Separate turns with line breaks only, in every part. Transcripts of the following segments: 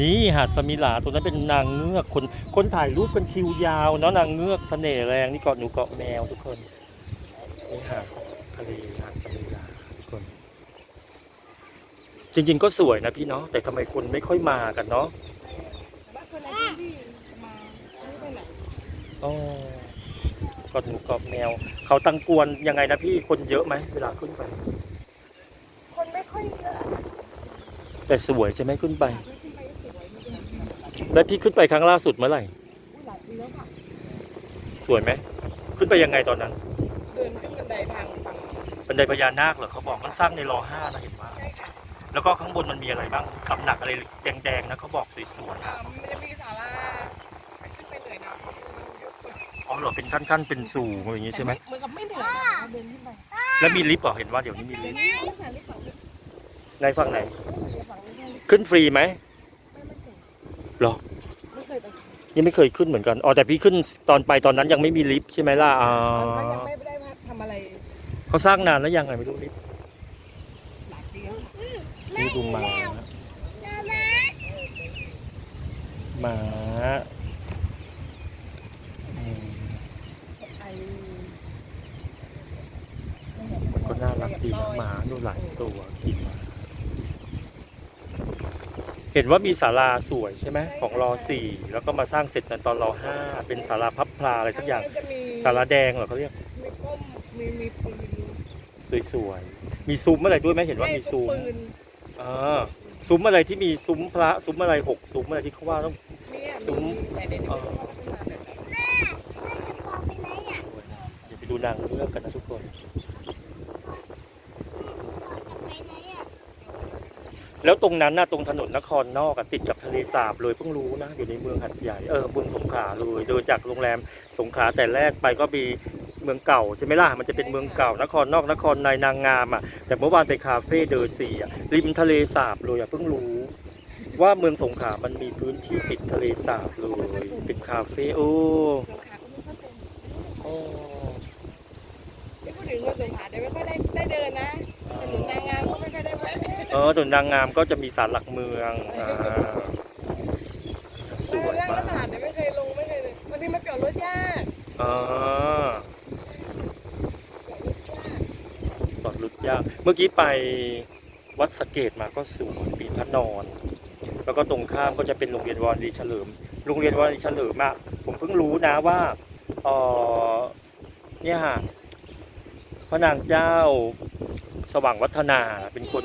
นี่หาดสมิลาตัวนั้นเป็นนางเงือกคนคนถ่ายรูปกันคิวยาวเนาะนางเงือกเสน่ห์แรงนี่เกาะหนูเกาะแมวทุกคนนี่หาดทะเลหาดสมิลาทุกคน จริง ๆ ก็สวยนะพี่เนาะแต่ทำไมคนไม่ค่อยมากันเนาะ
บ้านคนในพื้นที่มาไม่ไปไหน
อ๋อเกาะหนูเกาะแมว เขาตังกวนยังไงนะพี่คนเยอะไหมเวลาขึ้นไป
คนไม่ค่อยเยอะ
แต่สวยใช่ไหมขึ้นไป
ไม่ขึ้นไปก็สวยมี เป็น
แล้วพี่ขึ้นไปครั้งล่าสุดเมื่อไหร่
อุ้ยหลายปีแล้วค่ะ
สวยไหมขึ้นไปยังไงตอนนั้น
เดินขึ้นบันไดทางฝั่ง
บันไดพญานาคเหรอเขาบอกมันสร้างในรอห้านะเห็นว่า
ใช่ค่ะ
แล้วก็ข้างบนมันมีอะไรบ้างตำหนักอะไรแดงๆนะเขาบอกสวย
อ่ามันจะมีศาลาขึ้นไปเลยนะ
ๆอ๋อเหรอเป็นชั้นๆเป็นสูงอะไรอย่างงี้ใช่ไหม
เหมือนกับไม่เหนื่อยนะเดินขึ้นไป
แล้วมีลิฟต์เหรอเห็นว่าเดี๋ยวนี้มีลิ
เดี๋ย
ฟ
ว
ต์
นี้ลิฟต์ค่ะลิฟต์ฝั่งนี้
ในฝั่งไหน
ฝั่งนี้ได้ลิฟต์
ขึ้นฟรีไหม
ไม่มั่นใจ
เหรอ
ไม่เคยไป
ยังไม่เคยขึ้นเหมือนกันอ๋อแต่พี่ขึ้นตอนไปตอนนั้นยังไม่มีลิฟต์ใช่ไหมล่ะอ๋อ
เขายังไม่ได้ว่าทำอะไร
เขาสร้างนานแล้วยังไงไม่รู้ลิฟต์
หลายปีแล้ว
นี่ดูหมาหมาอืม
ไอ้
มันก็น่ารักดีนะหมาดูหลายตัวขี่มา เห็นว่ามีศาลาสวยใช่ไหมของรอสี่แล้วก็มาสร้างเสร็จในตอนรอห้าเป็นศาลาพับพลาอะไรสักอย่าง
จะมี
ศาลาแดงเหรอเขาเรียก
มีก้มมีมีปืน
สวยๆมีซุ้มอะไรด้วยไหมเห็นว่ามีซุ้ม
ปืน
อ่าซุ้มอะไรที่มีซุ้มพระซุ้มอะไรหกซุ้มอะไรที่เขาว่าต้อง
เนี่ย
ซุ้ม
แต่เดี๋ยวนี้เขาพัฒนาแบบไหน
สวยนะเดี๋ยวไปดูนางเลือกกันนะทุกคน แล้วตรงนั้นนะตรงถนนนครนอกอะติดกับทะเลสาบเลยเพิ่งรู้นะอยู่ในเมืองหัดใหญ่เออเมืองสงขลาเลยเดินจากโรงแรมสงขลาแต่แรกไปก็มีเมืองเก่าใช่ไหมล่ะมันจะเป็นเมืองเก่านครนอกนครในนางงามอะแต่เมื่อวานไปคาเฟ่เดอซีอะริมทะเลสาบเลยอะเพิ่งรู้ ว่าเมืองสงขลามันมีพื้นที่ติดทะเลสาบเลยเป็นคาเฟ่โอ้
สงขลาก็ไม่ค่อยเป็น
โอ้
ไม่พูดถึงว่าสงขลาเดี๋ยวไม่ค่อยได้ได้เดินนะ อ
อถนนนางงามก็จะมีศาลหลักเมืองอ่าสวย
แล้ว
มา
ก็
ก
ผ่านเนี่ยไม่เคยลงไม่เคยเลยบางทีมาจอดรถยาก
อ่า
จอดรถยาก
สอนรุดยาก เมื่อกี้ไปวัดสะเกตมาก็สวยปีพระนอน แล้วก็ตรงข้ามก็จะเป็นโรงเรียนวารีเฉลิม โรงเรียนวารีเฉลิมอะผมเพิ่งรู้นะว่าเออเนี่ยฮะพระนางเจ้าสว่างวัฒนาเป็นคน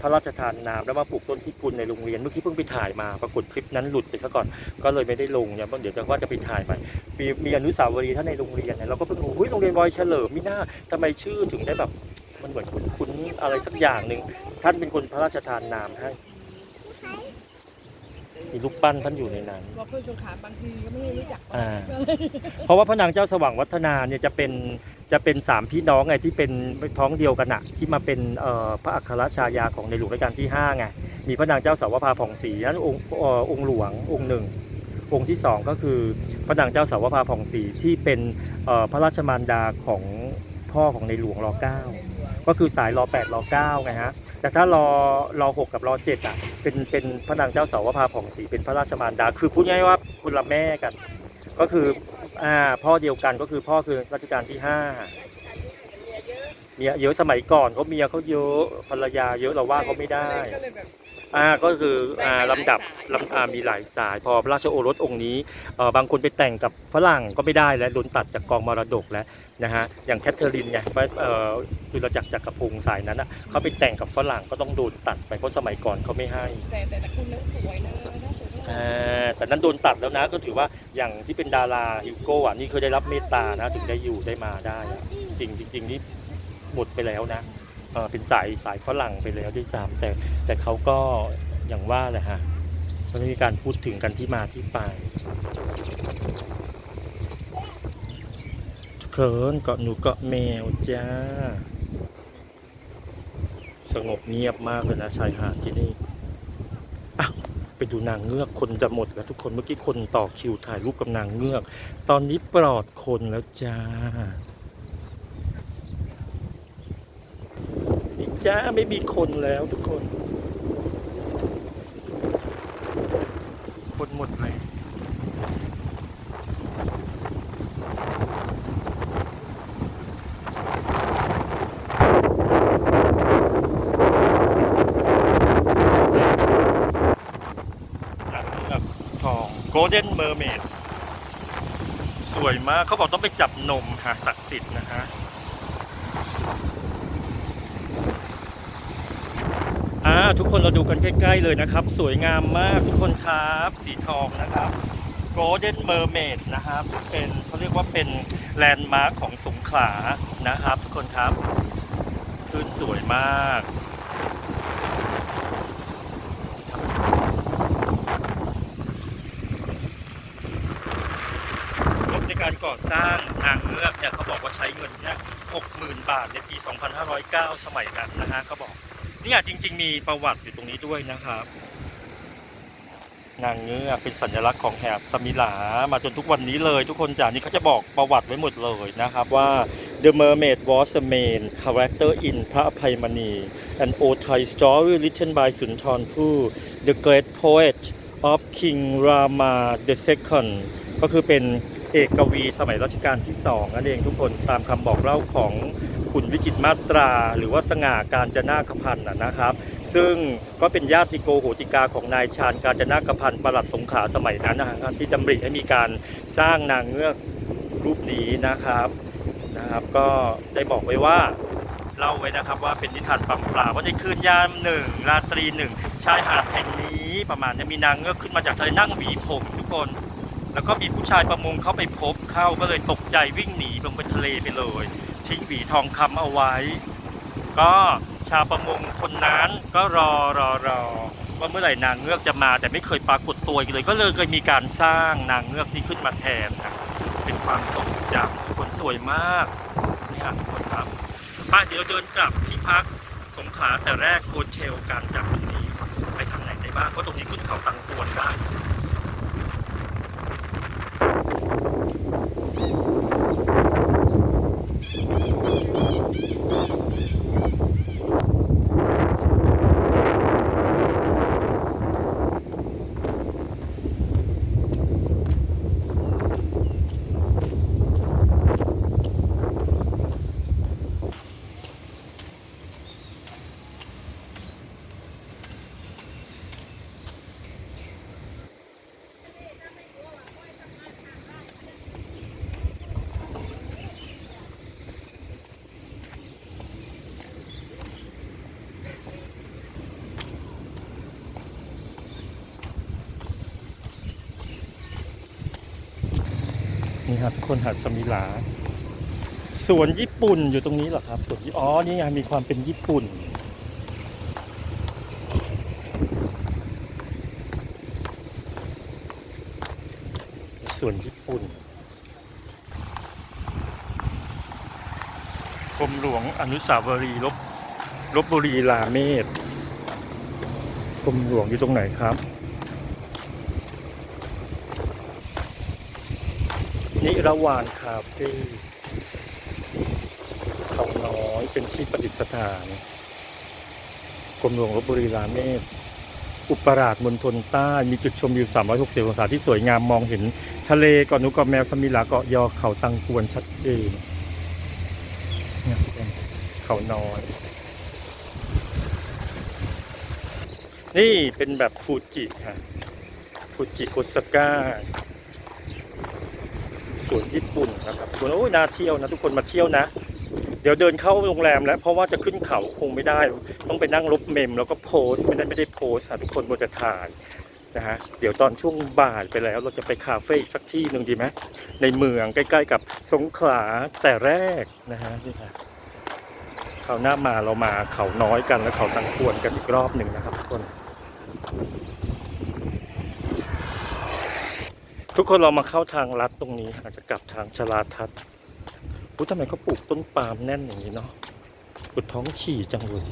พระราชทานนามแล้วมาปลูกต้นพิกุลในโรงเรียน เมื่อกี้เพิ่งไปถ่ายมาปรากฏคลิปนั้นหลุดไปซะก่อน ก็เลยไม่ได้ลงเนี่ยเดี๋ยวจะว่าจะไปถ่ายใหม่มีมีอนุสาวรีย์ท่านในโรงเรียนเนี่ยเราก็เพิ่งรู้เฮ้ยโรงเรียนวอยเฉลิมมิน่าทำไมชื่อถึงได้แบบมันเหมือนคุ้นๆอะไรสักอย่างหนึ่งท่านเป็นคนพระราชทานนามให้มีรูปปั้นท่านอยู่ในนั้น
ว่าคนสงขลาบางทีก็ไม่รู้จัก
อ่าเพราะว่าพระนางเจ้าสว่างวัฒนาเนี่ยจะเป็น จะเป็นสามพี่น้องไงที่เป็นท้องเดียวกันอะที่มาเป็นพระอัครชายาของในหลวงรัชกาลที่ห้าไงมีพระนางเจ้าสาวภาผ่องศรีนั้นองค์องค์หลวงองค์หนึ่งองค์ที่สองก็คือพระนางเจ้าสาวภาผ่องศรีที่เป็นพระราชมารดาของพ่อของในหลวงรเก้าก็คือสายรอ8รอ9ไงฮะแต่ถ้ารอรอ6กับรอ7อะเป็นเป็นพระนางเจ้าสาวภาผ่องศรีเป็นพระราชมารดา คือพูดง่ายว่าคนละแม่กัน ก็คือ อ่าพ่อเดียวกันก็คือพ่อคือรัชกาลที่ห้าเมียเยอะสมัยก่อนเขาเมียเขาเยอะภรรยาเยอะเราว่าเขาไม่ได้
ก็เลยแบบ
อ่าก็คืออ่า
ได้หลาย
ลำดับ
สาย
ลำอ่ามีหลายสาย พอพระราชโอรสองค์นี้เอ่อบางคนไปแต่งกับฝรั่งก็ไม่ได้แล้วโดนตัดจากกองมรดกแล้วนะฮะอย่างแคทเธอรีนไงว่าเอ่อคือเราจักรจักรพงศ์สายนั้นอะเขาไปแต่งกับฝรั่งก็ต้องโดนตัดไปเพราะสมัยก่อนเขาไม่ให้
แต่แต่แต่คุณนั้นสวยนะน่าสวยมาก
อ่า แต่นั้นโดนตัดแล้วนะ ก็ถือว่าอย่างที่เป็นดาราฮิวโก้อะนี่เคยได้รับเมตตานะ ถึงได้อยู่ได้มาได้อะจริงจริงๆนี่หมดไปแล้วนะเออเป็นสายสายฝรั่งไปแล้วด้วยซ้ำแต่แต่เขาก็อย่างว่าแหละฮะมันมีการพูดถึงกันที่มาที่ไปเขินเกาะหนูเกาะแมวจ้า สงบเงียบมากเลยนะชายหาดที่นี่ ดูนางเงือกคนจะหมดแล้วทุกคนเมื่อกี้คนต่อคิวถ่ายรูปกับนางเงือก ตอนนี้ปลอดคนแล้วจ้านี่จ้าไม่มีคนแล้วทุกคน คนหมดเลย Golden Mermaid สวยมากเขาบอกต้องไปจับนมหาศักดิ์สิทธิ์นะฮะอ่าทุกคนเราดูกันใกล้ ๆ เลยนะครับ สวยงามมากทุกคนครับ สีทองนะครับ Golden Mermaid นะครับเป็นเขาเรียกว่าเป็นแลนด์มาร์คของสงขลานะครับ ทุกคนครับคลื่นสวยมาก งบใน การก่อสร้างนางเงือกเนี่ยเขาบอกว่าใช้เงินแค่หกหมื่นบาทในปี 2509 สมัยนั้นนะฮะเขาบอกนี่ยจริง ๆ มีประวัติอยู่ตรงนี้ด้วยนะครับ นางเงือกเป็นสัญลักษณ์ของแถบสมิลามาจนทุกวันนี้เลย ทุกคนจากนี้เขาจะบอกประวัติไว้หมดเลยนะครับว่า The Mermaid was the main character in พระอภัยมณี an old Thai story written by สุนทรภู่ the great poet of King Rama II ก็คือเป็น อกกวีสมัยรัชกาลที่สองนั่นเองทุกคนตามคำบอกเล่าของขุนวิจิตมาตรา หรือว่าสง่าการจนาคพันธ์นะครับ ซึ่งก็เป็นญาติโกโหติกาของนายชาญการจนาคพันธ์ประหลัดสงขาสมัยนั้นนะครับที่ดำริให้มีการสร้างนางเงือกรูปนี้นะครับนะครับ ก็ได้บอกไว้ว่าเล่าไว้นะครับว่าเป็นนิทานปำปลาว่าในคืนยามหนึ่งราตรีหนึ่งชายหาดแห่งนี้ประมาณเนี้มีนางเงือกขึ้นมาจากทะเลนั่งหวีผมทุกคน แล้วก็มีผู้ชายประมงเข้าไปพบเข้าก็เลยตกใจวิ่งหนีลงไปทะเลไปเลย ทิ้งหวีทองคำเอาไว้ ก็ชาวประมงคนนั้นก็รอรอรอว่าเมื่อไหร่นางเงือกจะมา แต่ไม่เคยปรากฏตัวเลย ก็เลยเคยมีการสร้างนางเงือกนี้ขึ้นมาแทนนะเป็นความทรงจำคนสวยมากนี่ฮะทุกคนครับป้าเดี๋ยวเดินกลับที่พักสงขลาแต่แรกโคชเชลกันจากตรงนี้ไปทางไหนได้บ้างเพราะตรงนี้ขึ้นเขาตังกวนได้ あっ。 นี่ครับคนหัดสมิลา สวนญี่ปุ่นอยู่ตรงนี้เหรอครับสวนอ๋อนี่ไงมีความเป็นญี่ปุ่นสวนญี่ปุ่นกรมหลวงอนุสาวรีย์ลบลบบุรีลาเมศกรมหลวงอยู่ตรงไหนครับ นิรวานคาเฟ่เขาน้อยเป็นที่ประดิษฐานกรมหลวงลบบุรีราเมศอุปราชมณฑลใต้มีจุดชมวิว 360 องศาที่สวยงามมองเห็น ทะเลเกาะนุเกาะแมวสมิลาเกาะยอเขาตังกวนชัดเจนเนี่เป็นเขาน้อย นี่เป็นแบบฟูจิฮะฟูจิโอซาก้า สวนญี่ปุ่นนะครับสวนโอ้ยน่าเที่ยวนะทุกคนมาเที่ยวนะ เดี๋ยวเดินเข้าโรงแรมแล้ว เพราะว่าจะขึ้นเขาคงไม่ได้ ต้องไปนั่งรถเมม แล้วก็โพสไม่ได้ไม่ได้โพสทุกคนบนจะถ่ายนะฮะเดี๋ยวตอนช่วงบ่ายไปแล้วเราจะไปคาเฟ่สักที่หนึ่งดีไหมในเมืองใกล้ ๆ กับสงขลาแต่แรกนะฮะนี่ฮะคราวหน้ามาเรามาเขาน้อยกันแล้วเขาตังควนกันอีกรอบหนึ่งนะครับทุกคน ทุกคนเรามาเข้าทางลัดตรงนี้ อาจจะกลับทางชลาทัศน์อุ้ทำไมเขาปลูกต้นปาล์มแน่นอย่างนี้เนาะปุดท้องฉี่จังเลย